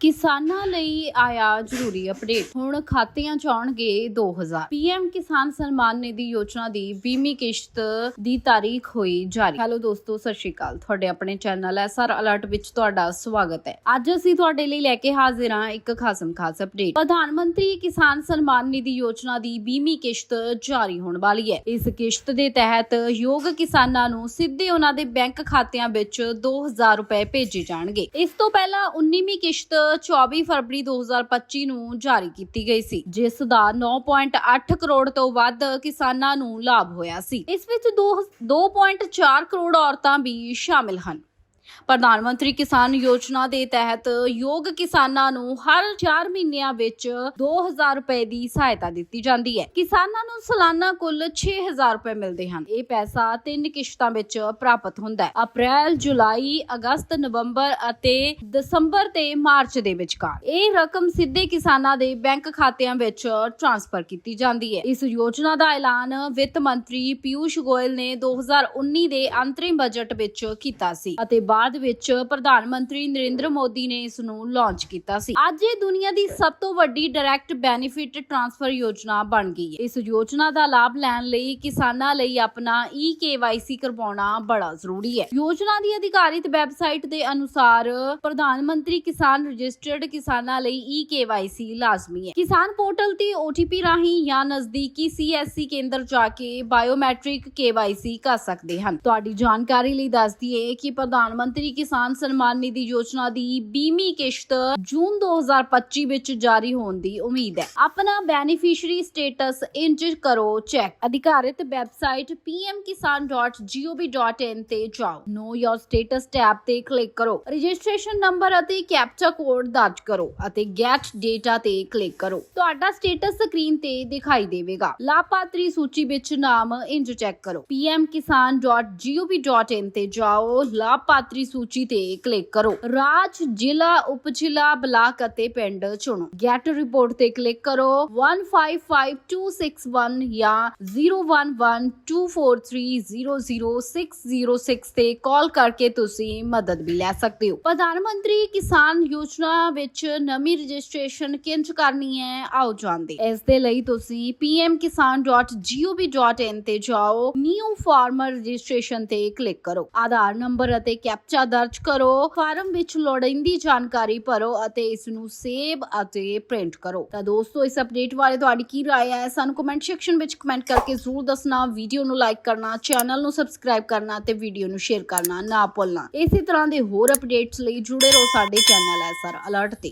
ਕਿਸਾਨਾਂ ਲਈ ਆਇਆ ਜ਼ਰੂਰੀ ਅਪਡੇਟ। ਹੁਣ ਖਾਤਿਆਂ 'ਚ ਆਉਣਗੇ 2000 ਪੀਐਮ ਕਿਸਾਨ ਸਨਮਾਨ ਨਿਧੀ ਯੋਜਨਾ ਦੀ ਬੀਮੀ ਕਿਸ਼ਤ ਦੀ ਤਾਰੀਖ ਹੋਈ ਜਾਰੀ। ਹੈਲੋ ਦੋਸਤੋ, ਸਤਿ ਸ਼੍ਰੀ ਅਕਾਲ। ਤੁਹਾਡੇ ਆਪਣੇ ਚੈਨਲ ਐਸਆਰ ਅਲਰਟ ਵਿੱਚ ਤੁਹਾਡਾ ਸਵਾਗਤ ਹੈ। ਅੱਜ ਅਸੀਂ ਤੁਹਾਡੇ ਲਈ ਲੈ ਕੇ ਹਾਜ਼ਰ ਹਾਂ ਇੱਕ ਖਾਸਮ ਖਾਸ ਅਪਡੇਟ। ਪ੍ਰਧਾਨ ਮੰਤਰੀ ਕਿਸਾਨ ਸਨਮਾਨ ਨਿਧੀ ਯੋਜਨਾ ਦੀ ਬੀਮੀ ਕਿਸ਼ਤ ਜਾਰੀ ਹੋਣ ਵਾਲੀ ਹੈ। ਇਸ ਕਿਸ਼ਤ ਦੇ ਤਹਿਤ ਯੋਗ ਕਿਸਾਨਾਂ ਨੂੰ ਸਿੱਧੇ ਉਹਨਾਂ ਦੇ ਬੈਂਕ ਖਾਤਿਆਂ ਵਿੱਚ 2000 ਰੁਪਏ ਭੇਜੇ ਜਾਣਗੇ। ਇਸ ਤੋਂ ਪਹਿਲਾਂ 19ਵੀਂ ਕਿਸ਼ਤ 24 ਫਰਵਰੀ 2025 ਨੂੰ ਜਾਰੀ ਕੀਤੀ ਗਈ ਸੀ, ਜਿਸ ਦਾ 9.8 ਕਰੋੜ ਤੋਂ ਵੱਧ ਕਿਸਾਨਾਂ ਨੂੰ ਲਾਭ ਹੋਇਆ ਸੀ। ਇਸ ਵਿੱਚ 2.4 ਕਰੋੜ ਔਰਤਾਂ ਵੀ ਸ਼ਾਮਿਲ ਹਨ। ਪ੍ਰਧਾਨ ਮੰਤਰੀ ਕਿਸਾਨ ਯੋਜਨਾ ਦੇ ਤਹਿਤ ਯੋਗ ਕਿਸਾਨਾਂ ਨੂੰ ਹਰ 4 ਮਹੀਨਿਆਂ ਵਿੱਚ 2000 ਰੁਪਏ ਦੀ ਸਹਾਇਤਾ ਦਿੱਤੀ ਜਾਂਦੀ ਹੈ। ਕਿਸਾਨਾਂ ਨੂੰ ਸਾਲਾਨਾ ਕੁੱਲ 6000 ਰੁਪਏ ਮਿਲਦੇ ਹਨ। ਇਹ ਪੈਸਾ ਤਿੰਨ ਕਿਸ਼ਤਾਂ ਵਿੱਚ ਪ੍ਰਾਪਤ ਹੁੰਦਾ ਹੈ। ਅਪ੍ਰੈਲ, ਜੁਲਾਈ, ਅਗਸਤ, ਨਵੰਬਰ ਅਤੇ ਦਸੰਬਰ ਤੇ ਮਾਰਚ ਦੇ ਵਿਚਕਾਰ ਇਹ ਰਕਮ ਸਿੱਧੇ ਕਿਸਾਨਾਂ ਦੇ ਬੈਂਕ ਖਾਤਿਆਂ ਵਿੱਚ ਟ੍ਰਾਂਸਫਰ ਕੀਤੀ ਜਾਂਦੀ ਹੈ। ਇਸ ਯੋਜਨਾ ਦਾ ਐਲਾਨ ਵਿੱਤ ਮੰਤਰੀ ਪਿਊਸ਼ ਗੋਇਲ ਨੇ 2019 ਦੇ ਅੰਤਰਿਮ ਬਜਟ ਵਿੱਚ ਕੀਤਾ ਸੀ ਅਤੇ ਬਾਅਦ ਵਿੱਚ ਪ੍ਰਧਾਨ ਮੰਤਰੀ ਨਰਿੰਦਰ ਮੋਦੀ ਨੇ ਇਸ ਨੂੰ ਲਾਂਚ ਕੀਤਾ ਸੀ। ਅੱਜ ਇਹ ਦੁਨੀਆ ਦੀ ਸਭ ਤੋਂ ਵੱਡੀ ਡਾਇਰੈਕਟ ਬੈਨੀਫਿਟ ਟ੍ਰਾਂਸਫਰ ਯੋਜਨਾ ਬਣ ਗਈ ਹੈ। ਇਸ ਯੋਜਨਾ ਦਾ ਲਾਭ ਲੈਣ ਲਈ ਕਿਸਾਨਾਂ ਲਈ ਆਪਣਾ ਈ ਕੇਵਾਈਸੀ ਕਰਵਾਉਣਾ ਬੜਾ ਜ਼ਰੂਰੀ ਹੈ। ਯੋਜਨਾ ਦੀ ਅਧਿਕਾਰਿਤ ਵੈਬਸਾਈਟ ਦੇ ਅਨੁਸਾਰ ਪ੍ਰਧਾਨ ਮੰਤਰੀ ਕਿਸਾਨ ਰਜਿਸਟਰਡ ਕਿਸਾਨਾਂ ਲਈ ਈ ਕੇਵਾਈਸੀ ਲਾਜ਼ਮੀ ਹੈ। ਕਿਸਾਨ ਪੋਰਟਲ ਤੇ OTP ਰਾਹੀਂ ਜਾਂ ਨਜ਼ਦੀਕੀ CSC ਕੇਂਦਰ ਜਾ ਕੇ ਬਾਇਓਮੈਟ੍ਰਿਕ ਕੇਵਾਈਸੀ ਕਰ ਸਕਦੇ ਹਨ। ਤੁਹਾਡੀ ਜਾਣਕਾਰੀ ਲਈ ਦੱਸ ਦਈਏ ਕਿ ਪ੍ਰਧਾਨ ਮੰਤਰੀ ਕਿਸਾਨ ਸਨਮਾਨ ਨਿਧੀ ਯੋਜਨਾ ਦੀ ਬੀਮੀ ਕਿਸ਼ਤ ਜੂਨ 2025 ਵਿੱਚ ਜਾਰੀ ਹੋਣ ਦੀ ਉਮੀਦ ਹੈ। ਆਪਣਾ ਬੈਨੀਫੀਸ਼ੀਅਰੀ ਸਟੇਟਸ ਇੰਜ ਕਰੋ ਚੈੱਕ ਅਧਿਕਾਰਿਤ ਵੈਬਸਾਈਟ pmkisan.gov.in ਤੇ ਜਾਓ। ਨੋ ਯੋਰ ਸਟੇਟਸ ਟੈਬ ਤੇ ਕਲਿੱਕ ਕਰੋ। ਰਜਿਸਟ੍ਰੇਸ਼ਨ ਨੰਬਰ ਅਤੇ ਕੈਪਚਾ ਕੋਡ ਦਰਜ ਕਰੋ ਅਤੇ ਗੈਟ ਡੇਟਾ ਤੇ ਕਲਿੱਕ ਕਰੋ। ਤੁਹਾਡਾ ਸਟੇਟਸ ਸਕਰੀਨ ਤੇ ਦਿਖਾਈ ਦੇਵੇਗਾ। ਲਾਭਪਾਤਰੀ ਸੂਚੀ ਵਿੱਚ ਨਾਮ ਇੰਜ ਚੈੱਕ ਕਰੋ। pmkisan.gov.in ਤੇ ਜਾਓ। ਲਾਭਪਾਤਰੀ ਸੂਚੀ ਤੇ ਕਲਿੱਕ ਕਰੋ। ਰਾਜ, ਜ਼ਿਲ੍ਹਾ ਉਪ ਜ਼ਿਲ੍ਹਾ ਬਲਾਕ ਅਤੇ ਪਿੰਡ ਚੁਣੋ। ਗੈਟ ਰਿਪੋਰਟ ਤੇ ਕਲਿੱਕ ਕਰੋ। 155261 ਜਾਂ 011243000606 ਤੇ ਕਾਲ ਕਰਕੇ ਤੁਸੀਂ ਮਦਦ ਵੀ ਲੈ ਸਕਦੇ ਹੋ। ਪ੍ਰਧਾਨ ਮੰਤਰੀ ਕਿਸਾਨ ਯੋਜਨਾ ਵਿੱਚ ਨਵੀਂ ਰਜਿਸਟ੍ਰੇਸ਼ਨ ਕਿੰਜ ਕਰਨੀ ਹੈ? ਆਓ ਜਾਣਦੇ ਇਸ ਦੇ ਲਈ ਤੁਸੀਂ pmkisan.gov.in ਤੇ ਜਾਓ। ਨਿਊ ਫਾਰਮਰ ਰਜਿਸਟ੍ਰੇਸ਼ਨ ਤੇ ਕਲਿੱਕ ਕਰੋ। ਆਧਾਰ ਨੰਬਰ ਅਤੇ ਕੈਪਚਾ ਦਰਜ ਕਰੋ ਫਾਰਮ ਵਿੱਚ ਲੋੜੀਂਦੀ ਜਾਣਕਾਰੀ ਭਰੋ ਅਤੇ ਇਸ ਨੂੰ ਸੇਵ ਅਤੇ ਪ੍ਰਿੰਟ ਕਰੋ ਤਾਂ ਦੋਸਤੋ ਇਸ ਅਪਡੇਟ ਬਾਰੇ ਤੁਹਾਡੀ ਕੀ رائے ਹੈ ਸਾਨੂੰ ਕਮੈਂਟ ਸੈਕਸ਼ਨ ਵਿੱਚ ਕਮੈਂਟ ਕਰਕੇ ਜ਼ਰੂਰ ਦੱਸਣਾ ਵੀਡੀਓ ਨੂੰ ਲਾਈਕ ਕਰਨਾ ਚੈਨਲ ਨੂੰ ਸਬਸਕ੍ਰਾਈਬ ਕਰਨਾ ਤੇ ਵੀਡੀਓ ਨੂੰ ਸ਼ੇਅਰ ਕਰਨਾ ਨਾ ਭੁੱਲਣਾ ਇਸੇ ਤਰ੍ਹਾਂ ਦੇ ਹੋਰ ਅਪਡੇਟਸ ਲਈ ਜੁੜੇ ਰਹੋ ਸਾਡੇ ਚੈਨਲ ਐਸਆਰ ਅਲਰਟ ਤੇ